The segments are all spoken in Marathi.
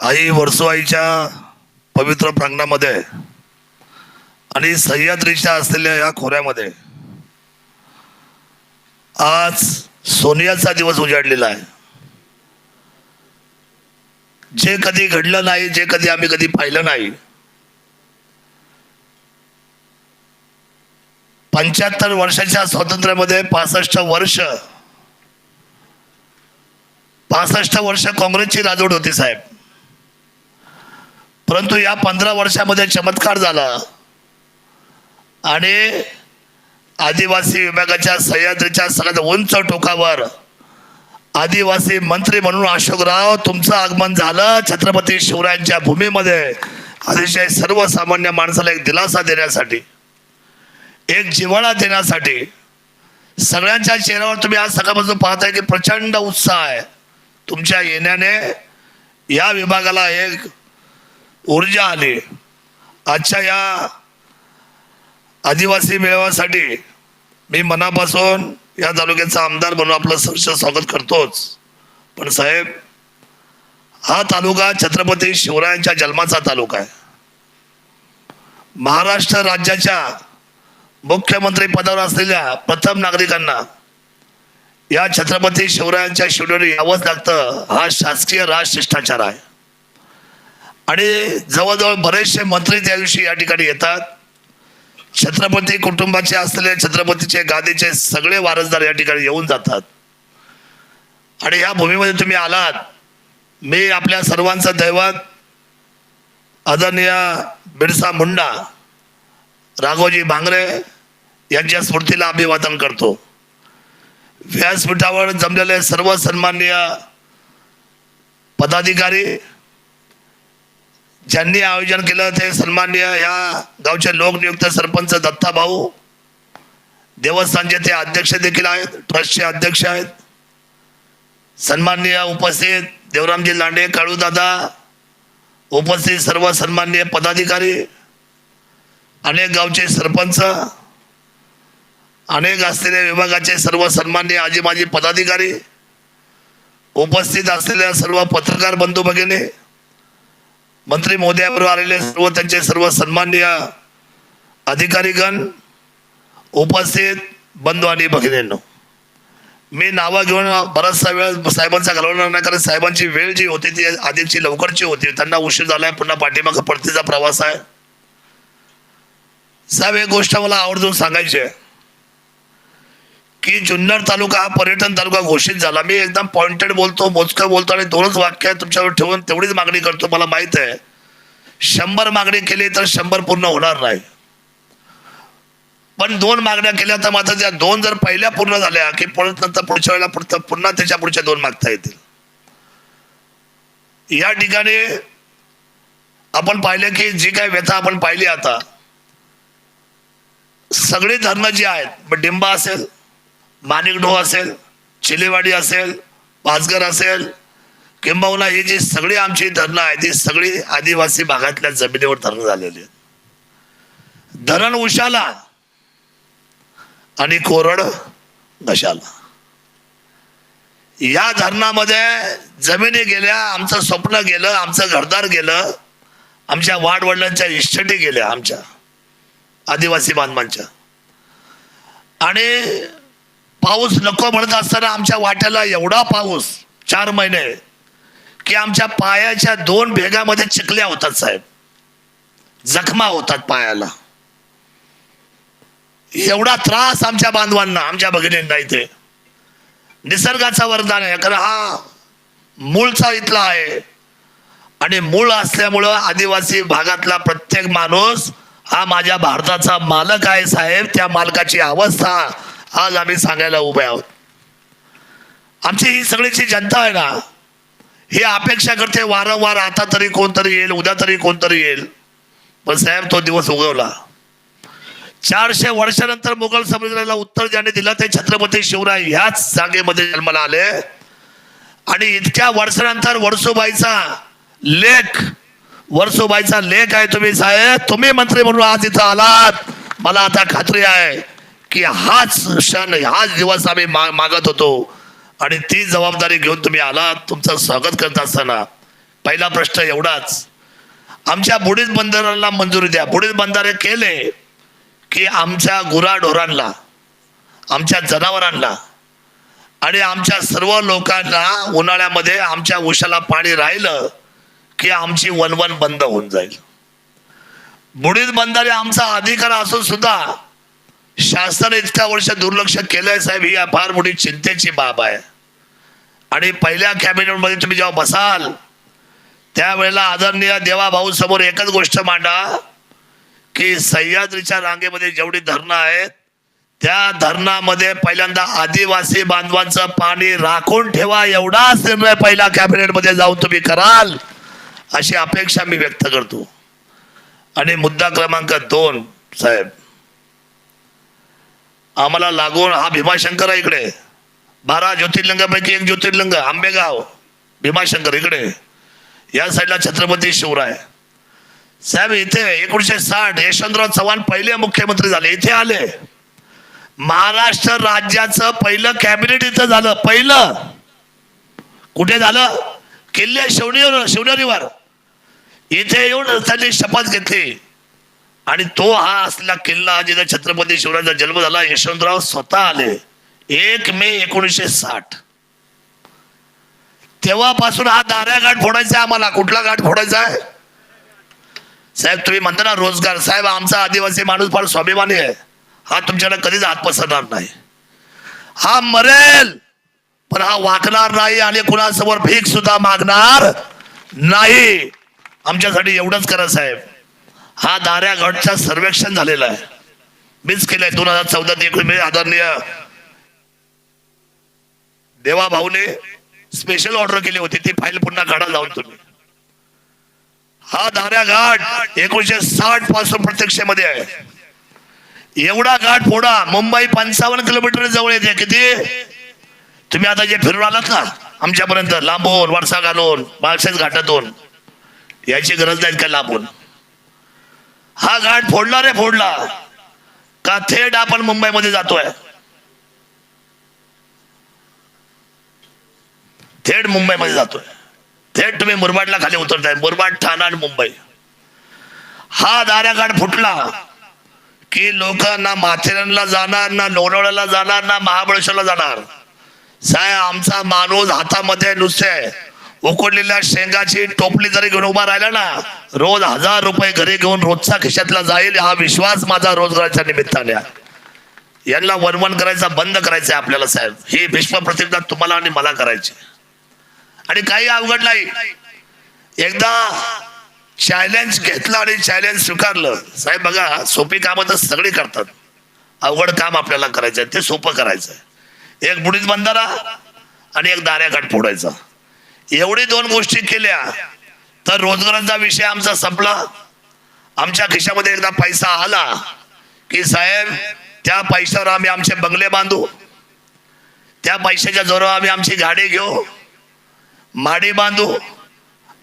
आई वर्सोआईच्या पवित्र प्रांगणामध्ये आणि सह्याद्रीच्या असलेल्या या खोऱ्यामध्ये आज सोनियाचा दिवस उजाडलेला आहे. जे कधी घडलं नाही जे कधी आम्ही कधी पाहिलं नाही पंच्याहत्तर वर्षाच्या स्वातंत्र्यामध्ये पासष्ट वर्ष पासष्ट वर्ष काँग्रेसची राजवट होती साहेब. परंतु या पंधरा वर्षामध्ये चमत्कार झाला. आणि आदिवासी विभागाच्या सह्याद्रीच्या सगळ्यात उंच टोकावर आदिवासी मंत्री म्हणून अशोकराव तुमचं आगमन झालं छत्रपती शिवरायांच्या भूमीमध्ये. अतिशय सर्वसामान्य माणसाला एक दिलासा देण्यासाठी एक जिव्हाळा देण्यासाठी सगळ्यांच्या चेहऱ्यावर तुम्ही आज सकाळपासून पाहताय की प्रचंड उत्साह आहे. तुमच्या येण्याने या विभागाला एक ऊर्जा आली. आजच्या या आदिवासी मेळाव्यासाठी मी मनापासून या तालुक्याचा आमदार म्हणून आपलं सहर्ष स्वागत करतोच. पण साहेब हा तालुका छत्रपती शिवरायांच्या जन्माचा तालुका आहे. महाराष्ट्र राज्याच्या मुख्यमंत्री पदावर असलेल्या प्रथम नागरिकांना या छत्रपती शिवरायांच्या शिवडोरी यावंच लागतं हा शासकीय राजशिष्टाचार आहे. आणि जवळजवळ बरेचसे मंत्री त्या दिवशी या ठिकाणी येतात. छत्रपती कुटुंबाचे असलेले छत्रपतीचे गादीचे सगळे वारसदार या ठिकाणी येऊन जातात. आणि या भूमीमध्ये तुम्ही आलात. मी आपल्या सर्वांचं दैवत आदरणीय बिरसा मुंडा राघोजी भांगरे यांच्या स्मृतीला अभिवादन करतो. व्यासपीठावर जमलेले सर्व सन्माननीय पदाधिकारी ज्यांनी आयोजन केलं ते सन्माननीय या गावचे लोकनियुक्त सरपंच दत्ता भाऊ. देवस्थानचे ते अध्यक्ष देखील आहेत ट्रस्टचे अध्यक्ष आहेत. सन्माननीय उपस्थित देवरामजी लांडे काळूदादा उपस्थित सर्व सन्माननीय पदाधिकारी. अनेक गावचे सरपंच. अनेक असलेल्या विभागाचे सर्व सन्माननीय आजी माजी पदाधिकारी. उपस्थित असलेल्या सर्व पत्रकार बंधू भगिनी. मंत्री मोदयाबरोबर आलेले सर्व त्यांचे सर्व सन्माननीय अधिकारीगण उपस्थित बंधू आणि भगिनींनो. मी नावं घेऊन बराचसा वेळ साहेबांचा घालवणार नाही कारण साहेबांची वेळ जी होती ती आधीची लवकरची होती. त्यांना उशीर झालाय पुन्हा पाठीमागं परतीचा प्रवास आहे. साहेब एक गोष्ट मला आवर्जून सांगायची आहे. की जुन्नर तालुका हा पर्यटन तालुका घोषित झाला. मी एकदम पॉइंटेड बोलतो मोजकं बोलतो आणि दोनच वाक्य तुमच्यावर ठेवून तेवढीच मागणी करतो. मला माहीत आहे. शंभर मागणी केली तर शंभर पूर्ण होणार नाही. पण दोन मागण्या केल्या तर मात्र त्या दोन जर पहिल्या पूर्ण झाल्या की परत नंतर पुढच्या वेळेला पुढचं पुन्हा त्याच्या पुढच्या दोन मागता येतील. या ठिकाणी आपण पाहिले की जी काय व्यथा आपण पाहिली आता सगळी धरणं जी आहेत मग डिंबा असेल माणिकडो असेल चिलेवाडी असेल पाचघर असेल किंबहुना ही जी सगळी आमची धरणं आहेत ती सगळी आदिवासी भागातल्या जमिनीवर धरणं झालेली आहेत. धरण उशाला आणि कोरड घशाला या धरणामध्ये जमिनी गेल्या आमचं स्वप्न गेलं आमचं घरदार गेलं आमच्या वाडवडिलांच्या इष्टटी गेल्या आमच्या आदिवासी बांधवांच्या. आणि पाऊस नको म्हणत असताना आमच्या वाट्याला एवढा पाऊस चार महिने की आमच्या पायाच्या दोन भेगामध्ये चिकल्या होतात साहेब. जखमा होतात पायाला. एवढा त्रास आमच्या बांधवांना आमच्या भगिनींना इथे. निसर्गाचा वरदान आहे कारण हा मूळचा इथला आहे. आणि मूळ असल्यामुळं आदिवासी भागातला प्रत्येक माणूस हा माझ्या भारताचा मालक आहे साहेब त्या मालकाची अवस्था आज आम्ही सांगायला उभे आहोत. आमची ही सगळीची जनता आहे ना ही अपेक्षा करते वारंवार आता तरी कोणतरी येईल उद्या तरी कोणतरी येईल. पण साहेब तो दिवस उगवला. चारशे वर्षानंतर मुघल साम्राज्याला उत्तर ज्याने दिलं ते छत्रपती शिवराय ह्याच जागेमध्ये जन्माला आले. आणि इतक्या वर्षानंतर वर्सोबाईचा लेख वर्सोबाईचा लेख आहे तुम्ही साहेब तुम्ही मंत्री म्हणून आज इथं आलात. मला आता खात्री आहे. की हाच क्षण हाच दिवस आम्ही मा- मागत होतो. आणि ती जबाबदारी घेऊन तुम्ही आलात तुमचं स्वागत करत असताना. पहिला प्रश्न एवढाच. आमच्या बुडीत बंदराला मंजुरी द्या. बुडीत बंधारे केले की आमच्या गुराढोरांना आमच्या जनावरांना आणि आमच्या सर्व लोकांना उन्हाळ्यामध्ये आमच्या उशाला पाणी राहिलं की आमची वनवन बंद होऊन जाईल. बुडीत बंधारे आमचा अधिकार असून सुद्धा शासनाने इतक्या वर्ष दुर्लक्ष केलंय साहेब ही फार मोठी चिंतेची बाब आहे. आणि पहिल्या कॅबिनेटमध्ये तुम्ही जेव्हा बसाल त्यावेळेला आदरणीय देवाभाऊ समोर एकच गोष्ट मांडा की सह्याद्रीच्या रांगेमध्ये जेवढी धरणं आहेत त्या धरणामध्ये पहिल्यांदा आदिवासी बांधवांचं पाणी राखून ठेवा एवढाच निर्णय पहिल्या कॅबिनेटमध्ये जाऊन तुम्ही कराल अशी अपेक्षा मी व्यक्त करतो. आणि मुद्दा क्रमांक दोन साहेब आम्हाला लागून हा भीमाशंकर आहे इकडे. बारा ज्योतिर्लिंगापैकी एक ज्योतिर्लिंग आंबेगाव भीमाशंकर इकडे. या साईडला छत्रपती शिवराय. साहेब इथे एकोणीशे साठ यशवंतराव चव्हाण पहिले मुख्यमंत्री झाले इथे आले. महाराष्ट्र राज्याचं पहिलं कॅबिनेट इथं झालं पहिलं. कुठे झालं? किल्ले शिवनेर शिवनेरीवर. इथे येऊन त्यांनी शपथ घेतली. आणि तो हा असला किल्ला जिथे छत्रपती शिवरायांचा जन्म झाला यशवंतराव स्वतः आले. एक मे एकोणीसशे साठ. तेव्हापासून हा दाऱ्या घाट फोडायचा आहे आम्हाला. कुठला घाट फोडायचा आहे? साहेब तुम्ही म्हणता ना रोजगार. साहेब आमचा आदिवासी माणूस फार स्वाभिमानी आहे. हा तुमच्याकडे कधीच हात पसरणार नाही. हा मरेल पण हा वाकणार नाही आणि कुणासमोर भीक सुद्धा मागणार नाही. आमच्यासाठी एवढंच करा साहेब. हा दाऱ्या गटचं सर्वेक्षण झालेलं आहे. मीच केलंय दोन हजार चौदा ते एकोणीस आदरणीय देवा भाऊने स्पेशल ऑर्डर केली होती ती फाईल पुन्हा काढा जाऊन तुम्ही. हा दाऱ्या घाट एकोणीशे साठपासून प्रत्यक्षामध्ये आहे. एवढा घाट फोडा मुंबई पंचावन्न किलोमीटर जवळ येते. किती? तुम्ही आता जे फिरून आलात ना आमच्यापर्यंत लांबून वरसा घालून माळशेज घाटातून याची गरज नाही काय लांबून. हा घाट फोडला रे फोडला. का थेट आपण मुंबईमध्ये जातोय? थेट मुंबईमध्ये जातोय. थेट तुम्ही मुरबाडला खाली उतरताय. मुरबाड ठाणा आणि मुंबई. हा दाऱ्याघाट फुटला की लोक ना माथेरानला जाणार ना लोणावळ्याला जाणार ना महाबळेश्वरला जाणार. साहेब आमचा माणूस हातामध्ये नुसते उकडलेल्या शेंगाची टोपली जरी घेऊन उभा राहिला ना रोज हजार रुपये घरी घेऊन रोजचा खिशातला जाईल हा विश्वास माझा रोजगाराच्या निमित्ताने यांना वनवन करायचा बंद करायचा आहे आपल्याला साहेब. ही भीष्म प्रतिज्ञा तुम्हाला आणि मला करायची आणि काही अवघड नाही. एकदा चॅलेंज घेतलं आणि चॅलेंज स्वीकारलं. साहेब बघा सोपी कामं तर सगळी करतात. अवघड काम आपल्याला करायचं आहे ते सोपं करायचं आहे. एक बुडीत बंधारा आणि एक दाऱ्याघाट फोडायचा. एवढी दोन गोष्टी केल्या तर रोजगारांचा विषय आमचा संपला. आमच्या खिशामध्ये एकदा पैसा आला की साहेब त्या पैशावर आम्ही आमचे बंगले बांधू. त्या पैशाच्या जोरावर आम्ही आमची गाडी घेऊ माडी बांधू.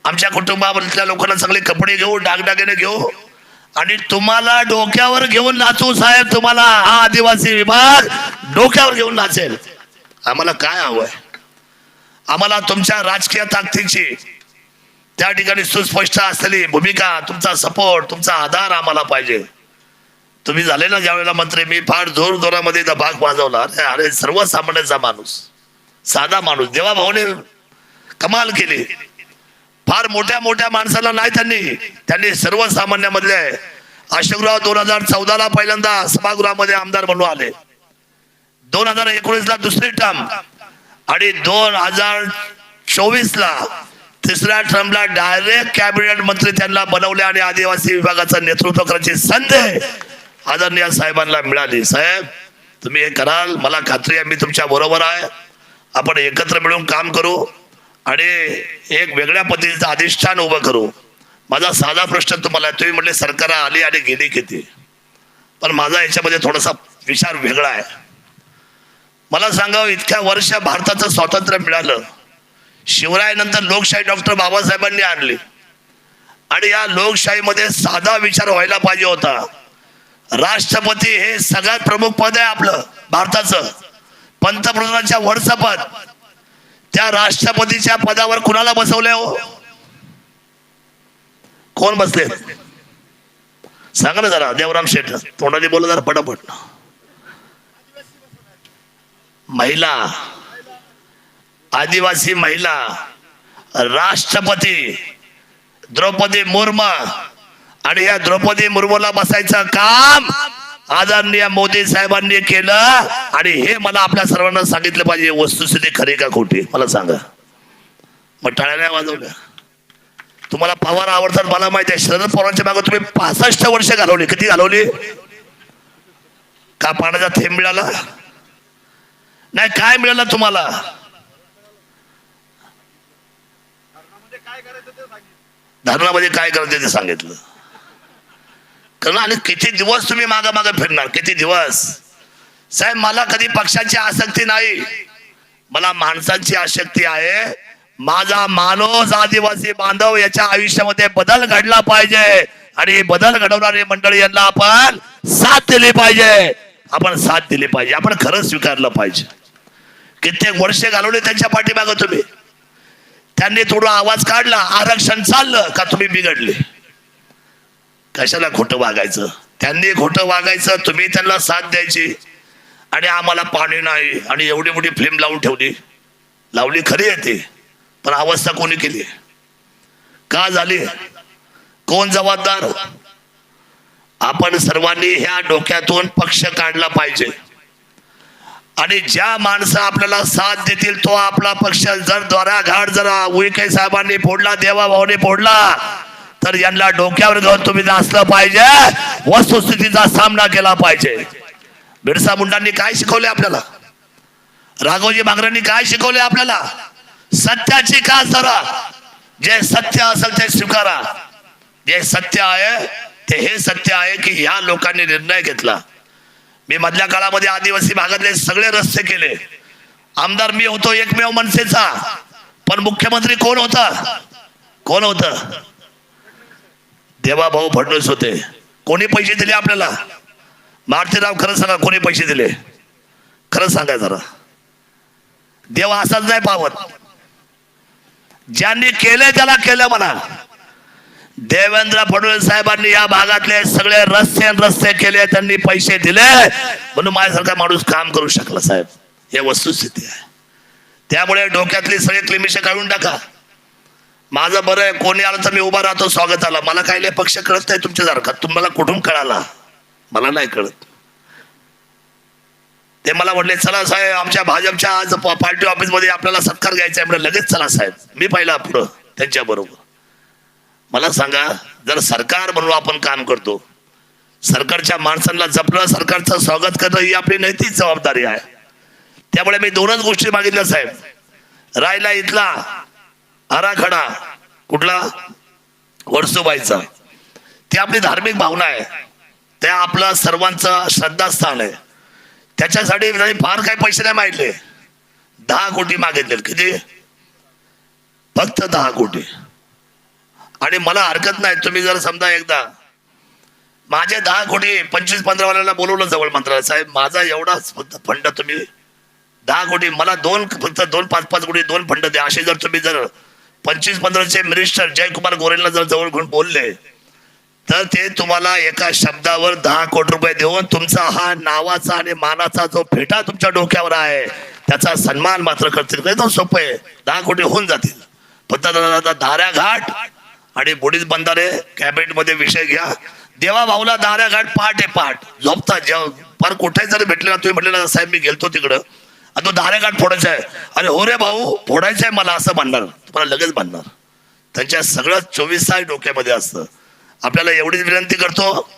आमच्या कुटुंबामधल्या लोकांना चांगले कपडे घेऊ डागडागेने घेऊ. आणि तुम्हाला डोक्यावर घेऊन नाचू साहेब तुम्हाला हा आदिवासी विभाग डोक्यावर घेऊन नाचेल. आम्हाला काय हवंय? आम्हाला तुमच्या राजकीय ताकदीची त्या ठिकाणी सुस्पष्ट असलेली भूमिका तुमचा सपोर्ट तुमचा आधार आम्हाला पाहिजे. तुम्ही झाले ना ज्यावेळेला मंत्री मी फार जोर जोरामध्ये भाग वाजवला अरे अरे सर्वसामान्यांचा माणूस. साधा माणूस. देवा भाऊने कमाल केली. फार मोठ्या मोठ्या माणसाला नाही त्यांनी. त्यांनी सर्वसामान्यामधले अशोकराव दोन हजार चौदाला पहिल्यांदा सभागृहामध्ये आमदार म्हणून आले. दोन हजार एकोणीस ला दुसरी टर्म आणि दोन हजार चोवीस ला तिसऱ्या ट्रम्पला डायरेक्ट कॅबिनेट मंत्री त्यांना बनवले आणि आदिवासी विभागाचं नेतृत्व करायची संधी आदरणीय साहेबांना मिळाली. साहेब तुम्ही हे कराल मला खात्री आहे मी तुमच्या बरोबर आहे. आपण एकत्र मिळून काम करू आणि एक वेगळ्या पद्धतीचं अधिष्ठान उभं करू. माझा साधा प्रश्न तुम्हाला आहे. तुम्ही म्हटले सरकार आली आणि गेली किती? पण माझा याच्यामध्ये थोडासा विचार वेगळा आहे. मला सांगावं इतक्या वर्ष भारताचं स्वातंत्र्य मिळालं. शिवरायानंतर लोकशाही डॉक्टर बाबासाहेबांनी आणली. आणि या लोकशाहीमध्ये साधा विचार व्हायला पाहिजे होता. राष्ट्रपती हे सगळ्यात प्रमुख पद आहे आपलं भारताचं. पंतप्रधानांच्या वरचं पद. त्या राष्ट्रपतीच्या पदावर कुणाला बसवलंय हो? कोण बसले सांगा ना जरा देवराम शेठ तोंडाने बोला जरा पटापट. महिला आदिवासी महिला राष्ट्रपती द्रौपदी मुर्मू आणि या द्रौपदी मुर्मूला बसायचं काम आदरणीय मोदी साहेबांनी केलं आणि हे मला आपल्या सर्वांना सांगितलं पाहिजे. वस्तुस्थिती खरी का खोटी? मला सांगा. मग टाळ्या वाजवलं. वाजवल्या तुम्हाला पवार आवडतात मला माहिती आहे शरद पवारांच्या मागे तुम्ही पासष्ट वर्ष घालवली. किती घालवली? का पाण्याचा थेंब मिळाला? नाही काय मिळालं तुम्हाला? धरणामध्ये काय करायचं ते सांगितलं. कारण आणि किती दिवस तुम्ही मागा मागे फिरणार? किती दिवस? साहेब मला कधी पक्षाची आसक्ती नाही. मला माणसांची आसक्ती आहे. माझा माणूस आदिवासी बांधव याच्या आयुष्यामध्ये बदल घडला पाहिजे. आणि बदल घडवणारी मंडळी यांना आपण साथ दिली पाहिजे. आपण साथ दिली पाहिजे. आपण खरं स्वीकारलं पाहिजे. कित्येक वर्ष घालवले त्यांच्या पाठीमाग तुम्ही. त्यांनी थोडा आवाज काढला आरक्षण चाललं का तुम्ही बिघडले? कशाला खोटं वागायचं? त्यांनी खोटं वागायचं तुम्ही त्यांना साथ द्यायची. आणि आम्हाला पाणी नाही आणि एवढी मोठी फिल्म लावून ठेवली. लावली खरी आहे ती पण अवस्था कोणी केली? का झाली? कोण जबाबदार? आपण सर्वांनी ह्या डोक्यातून पक्ष काढला पाहिजे. आणि ज्या माणसं आपल्याला साथ देतील तो आपला पक्ष जर द्वारा घाट जरा उईके साहेबांनी फोडला देवा भाऊने फोडला तर यांना डोक्यावर घेऊन तुम्ही असलं पाहिजे वस्तुस्थितीचा सामना केला पाहिजे. बिरसा मुंडांनी काय शिकवले आपल्याला? राघोजी बांगरांनी काय शिकवले आपल्याला? सत्याची का जरा जे सत्य असेल ते स्वीकारा. जे सत्य आहे ते हे सत्य आहे की ह्या लोकांनी निर्णय घेतला. मी मधल्या काळामध्ये आदिवासी भागातले सगळे रस्ते केले. आमदार मी होतो एकमेव मनसेचा. पण मुख्यमंत्री कोण होता? कोण होत? देवाभाऊ फडणवीस होते. कोणी पैसे दिले आपल्याला? मारुतीराव खरं सांगा कोणी पैसे दिले? खरं सांगा जरा. देवा असाच नाही पावत. ज्यांनी केलंय त्याला केलं म्हणा. देवेंद्र फडणवीस साहेबांनी या भागातले सगळे रस्ते रस्ते केले त्यांनी पैसे दिले. म्हणून माझ्यासारखा माणूस काम करू शकला साहेब. हे वस्तुस्थिती आहे. त्यामुळे डोक्यातली सगळे क्लिमिश काढून टाका. माझं बरं आहे कोणी आलं तर मी उभा राहतो स्वागताला. मला काय पक्ष कळत नाही तुमच्यासारखा तुम्हाला कुठून कळाला? मला नाही कळत. ते मला म्हटले चला साहेब आमच्या भाजपच्या आज पार्टी ऑफिसमध्ये आपल्याला सत्कार घ्यायचा आहे. म्हणजे लगेच चला साहेब. मी पाहिला पुढं त्यांच्या बरोबर. मला सांगा जर सरकार म्हणून आपण काम करतो सरकारच्या माणसांना जपणं सरकारचं स्वागत करणं ही आपली नैतिक जबाबदारी आहे. त्यामुळे मी दोनच गोष्टी मागितल्या साहेब. रायला इथला आराखडा कुठला? वर्सुबाईचा ती आपली धार्मिक भावना आहे. त्या आपलं सर्वांचं श्रद्धास्थान आहे. त्याच्यासाठी त्यांनी फार काही पैसे नाही मागितले. दहा कोटी मागितले. किती? फक्त दहा कोटी. आणि मला हरकत नाही. तुम्ही जर समजा एकदा माझे दहा कोटी पंचवीस पंधरा वाल्याला बोलवलं जवळ मंत्रालय साहेब माझा एवढाच फंड तुम्ही दहा कोटी मला दोन फक्त दोन पाच पाच कोटी दोन फंड द्या. असे जर तुम्ही जर पंचवीस पंधराचे मिनिस्टर जयकुमार गोरेला जर जवळ घेऊन बोलले तर ते तुम्हाला एका शब्दावर दहा कोटी रुपये देऊन तुमचा हा नावाचा आणि मानाचा जो फेटा तुमच्या डोक्यावर आहे त्याचा सन्मान मात्र करतील. एकदम सोपं आहे. दहा कोटी होऊन जातील. फक्त आता धाऱ्या घाट आणि बुडीत बंधारे कॅबिनेटमध्ये विषय घ्या. देवा भाऊला दाऱ्या घाट पहाट आहे पहाट झोपता जेव्हा फार कुठे जरी भेटले ना तुम्ही म्हटलेला साहेब मी गेलतो तिकडं. आणि तो दाऱ्या घाट फोडायचा आहे. अरे हो रे भाऊ फोडायचं आहे मला असं म्हणणार. तुम्हाला लगेच म्हणणार. त्यांच्या सगळं चोवीस तास डोक्यामध्ये असतं. आपल्याला एवढीच विनंती करतो.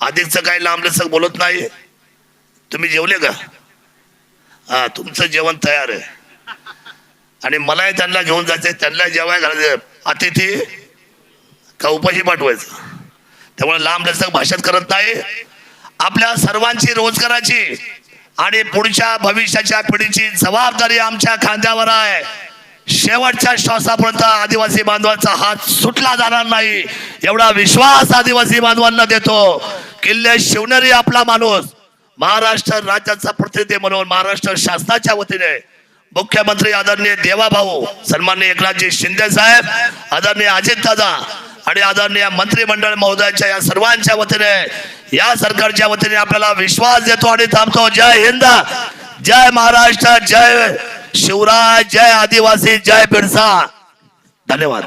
अधिकचं काही लांबलचक बोलत नाही. तुम्ही जेवले का? हा तुमचं जेवण तयार आहे. आणि मलाही त्यांना घेऊन जायचंय. त्यांना जेवाय घालायचं अतिथी का उपाशी पाठवायचं? त्यामुळे लांब लचक भाषात करत नाही. आपल्या सर्वांची रोजगाराची आणि पुढच्या भविष्याच्या पिढीची जबाबदारी आमच्या खांद्यावर आहे. शेवटच्या श्वासापर्यंत आदिवासी बांधवांचा हात सुटला जाणार नाही. एवढा विश्वास आदिवासी बांधवांना देतो. किल्ले शिवनेरी आपला माणूस. महाराष्ट्र राज्याचा प्रतिनिधी म्हणून महाराष्ट्र शासनाच्या वतीने मुख्यमंत्री आदरणीय देवाभाऊ सन्माननीय एकनाथजी शिंदे साहेब आदरणीय अजित दादा आणि आदरणीय मंत्रिमंडळ महोदयाच्या या सर्वांच्या वतीने या सरकारच्या वतीने आपल्याला विश्वास देतो आणि थांबतो. जय हिंद जय महाराष्ट्र जय शिवराज जय आदिवासी जय बिरसा. धन्यवाद.